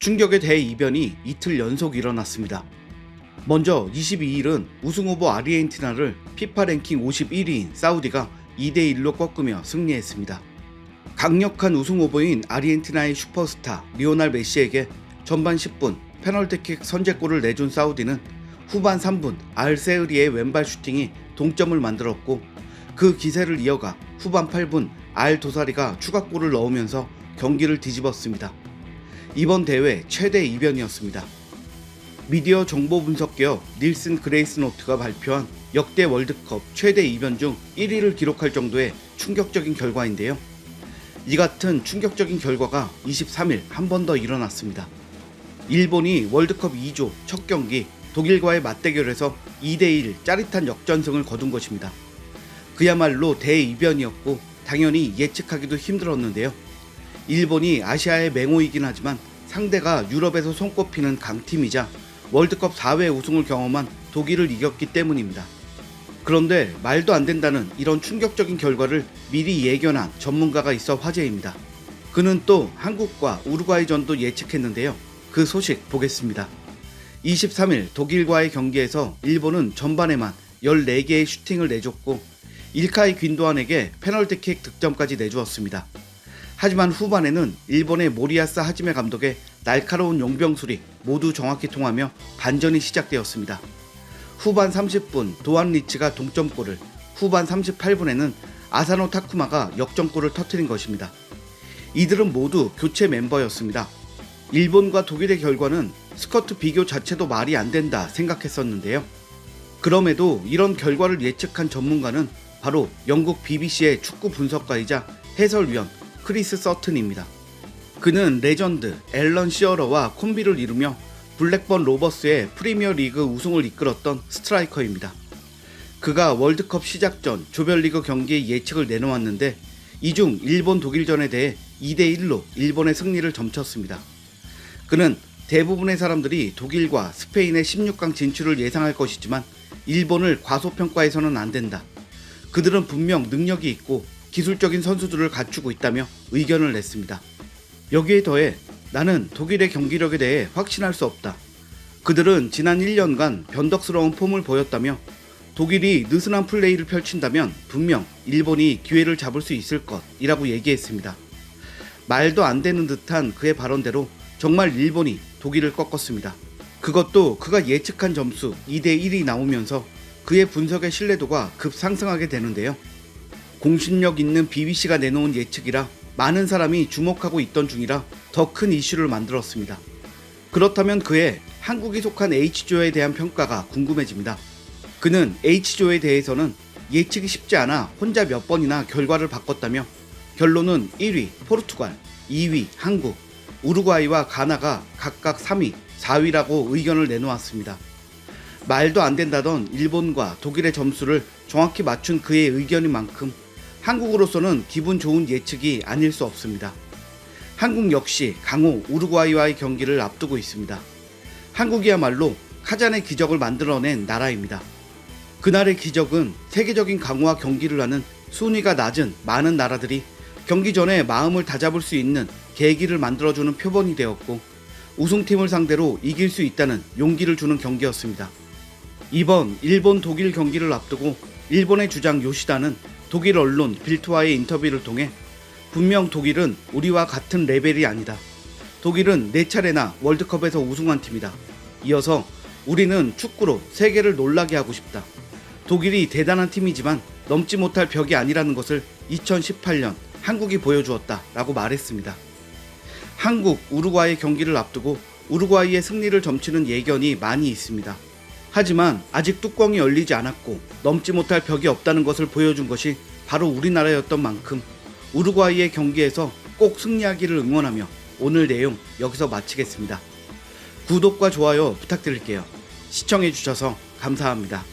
충격의 대이변이 이틀 연속 일어났습니다. 먼저 22일은 우승 후보 아르헨티나를 피파 랭킹 51위인 사우디가 2대1로 꺾으며 승리했습니다. 강력한 우승 후보인 아르헨티나의 슈퍼스타 리오날 메시에게 전반 10분 페널티킥 선제골을 내준 사우디는 후반 3분 알세으리의 왼발 슈팅이 동점을 만들었고 그 기세를 이어가 후반 8분 알 도사리가 추가골을 넣으면서 경기를 뒤집었습니다. 이번 대회 최대 이변이었습니다. 미디어 정보 분석 기업 닐슨 그레이스 노트가 발표한 역대 월드컵 최대 이변 중 1위를 기록할 정도의 충격적인 결과인데요. 이 같은 충격적인 결과가 23일 한 번 더 일어났습니다. 일본이 월드컵 2조 첫 경기 독일과의 맞대결에서 2대1 짜릿한 역전승을 거둔 것입니다. 그야말로 대이변이었고 당연히 예측하기도 힘들었는데요. 일본이 아시아의 맹호이긴 하지만 상대가 유럽에서 손꼽히는 강팀이자 월드컵 4회 우승을 경험한 독일을 이겼기 때문입니다. 그런데 말도 안 된다는 이런 충격적인 결과를 미리 예견한 전문가가 있어 화제입니다. 그는 또 한국과 우루과이전도 예측했는데요. 그 소식 보겠습니다. 23일 독일과의 경기에서 일본은 전반에만 14개의 슈팅을 내줬고 일카이 귄도안에게 페널티킥 득점까지 내주었습니다. 하지만 후반에는 일본의 모리아스 하지메 감독의 날카로운 용병술이 모두 정확히 통하며 반전이 시작되었습니다. 후반 30분 도안 리치가 동점골을, 후반 38분에는 아사노 타쿠마가 역전골을 터뜨린 것입니다. 이들은 모두 교체 멤버였습니다. 일본과 독일의 결과는 스커트 비교 자체도 말이 안 된다 생각했었는데요. 그럼에도 이런 결과를 예측한 전문가는 바로 영국 BBC의 축구 분석가이자 해설위원 크리스 서튼입니다. 그는 레전드 앨런 시어러와 콤비를 이루며 블랙번 로버스의 프리미어 리그 우승을 이끌었던 스트라이커입니다. 그가 월드컵 시작 전 조별리그 경기의 예측을 내놓았는데 이중 일본 독일전에 대해 2대1로 일본의 승리를 점쳤습니다. 그는 대부분의 사람들이 독일과 스페인의 16강 진출을 예상할 것이지만 일본을 과소평가해서는 안 된다. 그들은 분명 능력이 있고 기술적인 선수들을 갖추고 있다며 의견을 냈습니다. 여기에 더해 나는 독일의 경기력에 대해 확신할 수 없다. 그들은 지난 1년간 변덕스러운 폼을 보였다며 독일이 느슨한 플레이를 펼친다면 분명 일본이 기회를 잡을 수 있을 것이라고 얘기했습니다. 말도 안 되는 듯한 그의 발언대로 정말 일본이 독일을 꺾었습니다. 그것도 그가 예측한 점수 2대 1이 나오면서 그의 분석의 신뢰도가 급 상승하게 되는데요. 공신력 있는 BBC가 내놓은 예측이라 많은 사람이 주목하고 있던 중이라 더 큰 이슈를 만들었습니다. 그렇다면 그의 한국이 속한 H조에 대한 평가가 궁금해집니다. 그는 H조에 대해서는 예측이 쉽지 않아 혼자 몇 번이나 결과를 바꿨다며 결론은 1위 포르투갈, 2위 한국, 우루과이와 가나가 각각 3위, 4위라고 의견을 내놓았습니다. 말도 안 된다던 일본과 독일의 점수를 정확히 맞춘 그의 의견인 만큼 한국으로서는 기분 좋은 예측이 아닐 수 없습니다. 한국 역시 강호 우루과이와의 경기를 앞두고 있습니다. 한국이야말로 카잔의 기적을 만들어낸 나라입니다. 그날의 기적은 세계적인 강호와 경기를 하는 순위가 낮은 많은 나라들이 경기 전에 마음을 다잡을 수 있는 계기를 만들어주는 표본이 되었고 우승팀을 상대로 이길 수 있다는 용기를 주는 경기였습니다. 이번 일본 독일 경기를 앞두고 일본의 주장 요시다는 독일 언론 빌트와의 인터뷰를 통해 분명 독일은 우리와 같은 레벨이 아니다. 독일은 네 차례나 월드컵에서 우승한 팀이다. 이어서 우리는 축구로 세계를 놀라게 하고 싶다. 독일이 대단한 팀이지만 넘지 못할 벽이 아니라는 것을 2018년 한국이 보여주었다. 라고 말했습니다. 한국, 우루과이 경기를 앞두고 우루과이의 승리를 점치는 예견이 많이 있습니다. 하지만 아직 뚜껑이 열리지 않았고 넘지 못할 벽이 없다는 것을 보여준 것이 바로 우리나라였던 만큼 우루과이의 경기에서 꼭 승리하기를 응원하며 오늘 내용 여기서 마치겠습니다. 구독과 좋아요 부탁드릴게요. 시청해주셔서 감사합니다.